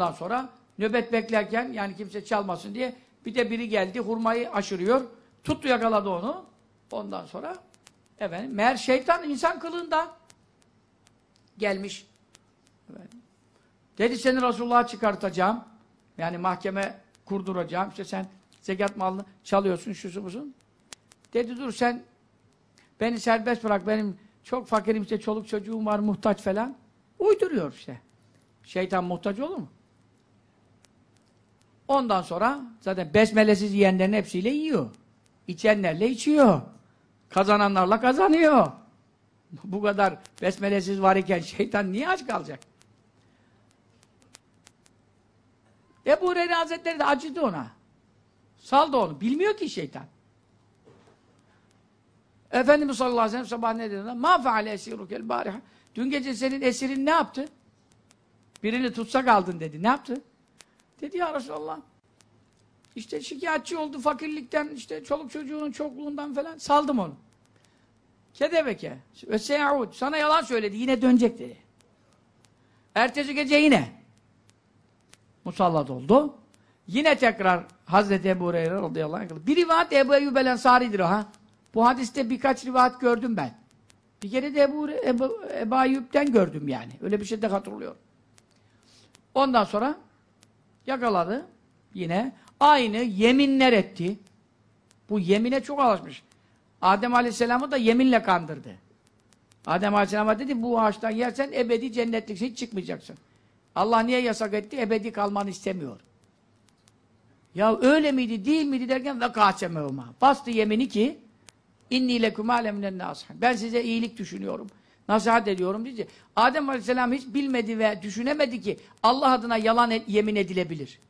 Ondan sonra nöbet beklerken yani kimse çalmasın diye bir de biri geldi hurmayı aşırıyor. Tuttu yakaladı onu. Ondan sonra efendim meğer şeytan insan kılığında gelmiş. Efendim. Dedi seni Resulullah'a çıkartacağım. Yani mahkeme kurduracağım. İşte sen zekat malını çalıyorsun, şusu busun. Dedi dur sen beni serbest bırak. Benim çok fakirim işte çoluk çocuğum var muhtaç falan. Uyduruyor işte. Şeytan muhtaç olur mu? Ondan sonra zaten besmelesiz yiyenlerin hepsiyle yiyor. İçenlerle içiyor. Kazananlarla kazanıyor. Bu kadar besmelesiz var iken şeytan niye aç kalacak? Ebu Hureyre Hazretleri de acıdı ona. Saldı onu. Bilmiyor ki şeytan. Efendimiz sallallahu aleyhi ve sellem sabah ne dedi? Ma feale esirukel bariha. Dün gece senin esirin ne yaptı? Birini tutsak aldın dedi. Ne yaptı? Dedi ya Resulallah. İşte şikayetçi oldu fakirlikten, işte çoluk çocuğunun çokluğundan falan. Saldım onu. Kedebeke. Ve seyaud. Sana yalan söyledi. Yine dönecek dedi. Ertesi gece yine. Musallat oldu. Yine tekrar Hazreti Ebu Hureyre radıyallahu anh. Bir rivayet Ebu Eyyub el Ensari'dir ha. Bu hadiste birkaç rivayet gördüm ben. Bir kere de Ebu, Ebu, Ebu Eyyub'den gördüm yani. Öyle bir şey de hatırlıyorum. Ondan sonra yakaladı yine. Aynı yeminler etti. Bu yemine çok alışmış. Adem Aleyhisselam'ı da yeminle kandırdı. Adem Aleyhisselam'a dedi bu ağaçtan yersen ebedi cennetliksin hiç çıkmayacaksın. Allah niye yasak etti? Ebedi kalmanı istemiyor. Ya öyle miydi değil miydi derken ve kaçemevma. Bastı yemini ki inni leküm aleminen. Ben size iyilik düşünüyorum. Nasihat ediyorum diye. Adem Aleyhisselam hiç bilmedi ve düşünemedi ki Allah adına yalan yemin edilebilir.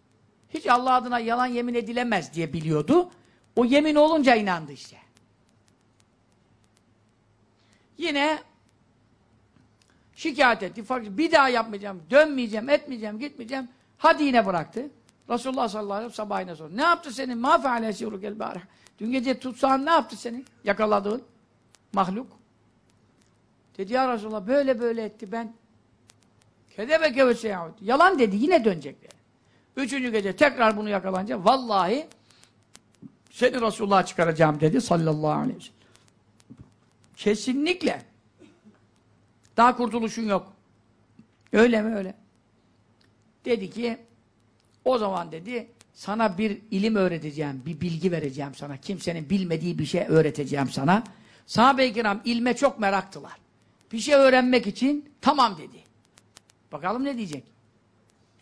Hiç Allah adına yalan yemin edilemez diye biliyordu. O yemin olunca inandı işte. Yine şikayet etti. Bir daha yapmayacağım, dönmeyeceğim, etmeyeceğim, gitmeyeceğim. Hadi yine bıraktı. Resulullah sallallahu aleyhi ve sellem sabahine sonra. Ne yaptı senin? Ma feale sirukel barih. Dün gece tutsağın ne yaptı senin? Yakaladığın mahluk. Dedi ya Resulullah böyle böyle etti ben. Kedebeke ve seyahut. Yalan dedi yine dönecek dedi. Üçüncü gece tekrar bunu yakalanınca vallahi seni Resulullah'a çıkaracağım dedi sallallahu aleyhi ve sellem. Kesinlikle. Daha kurtuluşun yok. Öyle mi öyle? Dedi ki o zaman dedi sana bir ilim öğreteceğim, bir bilgi vereceğim sana. Kimsenin bilmediği bir şey öğreteceğim sana. Sahabe-i kiram ilme çok meraktılar. Bir şey öğrenmek için tamam dedi. Bakalım ne diyecek?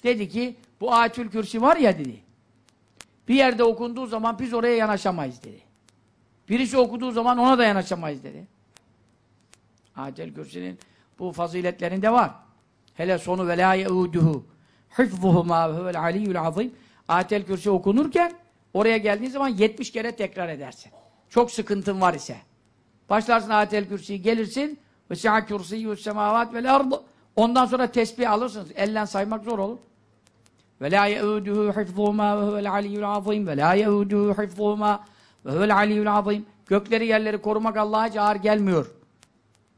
Dedi ki bu ayetül kürsi var ya dedi. Bir yerde okunduğu zaman biz oraya yanaşamayız dedi. Birisi okuduğu zaman ona da yanaşamayız dedi. Ayetül kürsinin bu faziletlerinde var. Hele sonu ve la yeuduhu hifzuhuma ve huvel aliyyul azim. Ayetül kürsi okunurken oraya geldiğin zaman 70 kere tekrar edersin. Çok sıkıntın var ise. Başlarsın ayetül kürsiyi gelirsin ve si'a kürsiyyü semavat vel ardı. Ondan sonra tesbih alırsınız. Ellen saymak zor olur. Ve la yeuduhu hifzuhuma ve huvel aliyyul azim ve la yeuduhu hifzuhuma ve huvel. Gökleri yerleri korumak Allah'a ağır gelmiyor.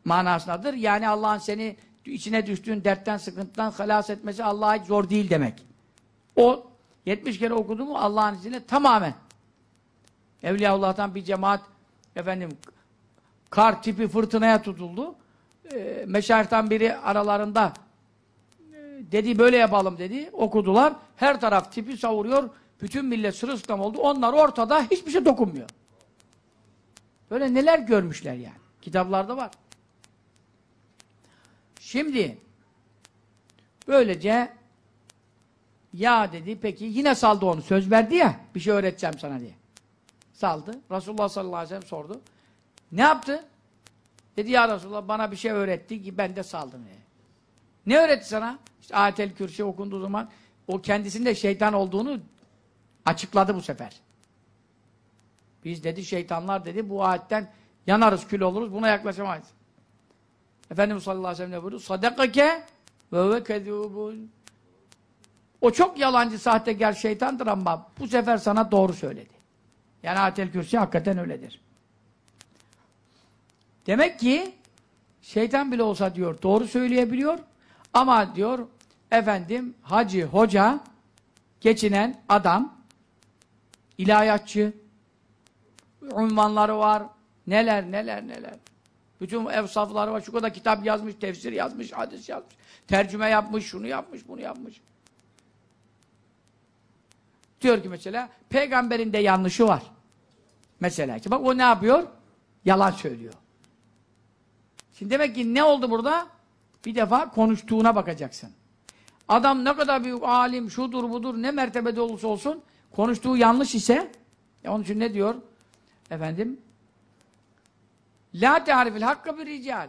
Manasındadır. Yani Allah'ın seni içine düştüğün dertten, sıkıntıdan halas etmesi Allah'a zor değil demek. O 70 kere okudu mu Allah'ın izniyle tamamen. Evliyaullah'tan bir cemaat efendim kar tipi fırtınaya tutuldu. E, meşayihtan biri aralarında e, dedi böyle yapalım dedi. Okudular. Her taraf tipi savuruyor. Bütün millet sırılsıklam oldu. Onlar ortada hiçbir şey dokunmuyor. Böyle neler görmüşler yani. Kitaplarda var. Şimdi böylece ya dedi peki yine saldı onu. Söz verdi ya bir şey öğreteceğim sana diye. Saldı. Resulullah sallallahu aleyhi ve sellem sordu. Ne yaptı? Dedi ya Resulullah bana bir şey öğretti ki ben de saldım. Dedi. Ne öğretti sana? İşte ayetel kürsi okunduğu zaman o kendisinde şeytan olduğunu açıkladı bu sefer. Biz dedi şeytanlar dedi bu ayetten yanarız kül oluruz buna yaklaşamayız. Efendimiz sallallahu aleyhi ve sellem ne buyurdu? Sadakake ve ve kezubun. O çok yalancı, sahtekar şeytandır ama bu sefer sana doğru söyledi. Yani ayetel kürsi hakikaten öyledir. Demek ki şeytan bile olsa diyor doğru söyleyebiliyor. Ama diyor efendim hacı, hoca geçinen adam ilahiyatçı unvanları var. Neler neler neler. Bütün evsafları var. Şu kadar kitap yazmış tefsir yazmış hadis yazmış. Tercüme yapmış şunu yapmış bunu yapmış. Diyor ki mesela peygamberin de yanlışı var. Mesela ki bak o ne yapıyor? Yalan söylüyor şimdi demek ki ne oldu burada bir defa konuştuğuna bakacaksın Adam ne kadar büyük alim, şudur budur, ne mertebede olursa olsun, konuştuğu yanlış ise, ya onun için ne diyor? Efendim, La teharifil hakkı bir rical.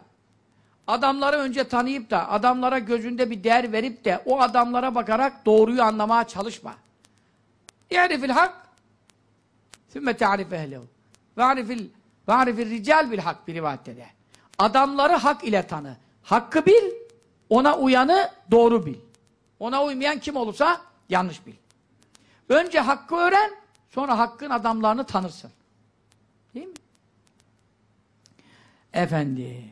Adamları önce tanıyıp da, adamlara gözünde bir değer verip de, o adamlara bakarak doğruyu anlamaya çalışma. İ'rifil hak, sümme te'arif ehlehu. Ve arifil, ve arifil rical bil hak bir rivayette de. Adamları hak ile tanı. Hakkı bil, ona uyanı doğru bil. Ona uymayan kim olursa yanlış bil. Önce hakkı öğren, sonra hakkın adamlarını tanırsın. Değil mi? Efendi.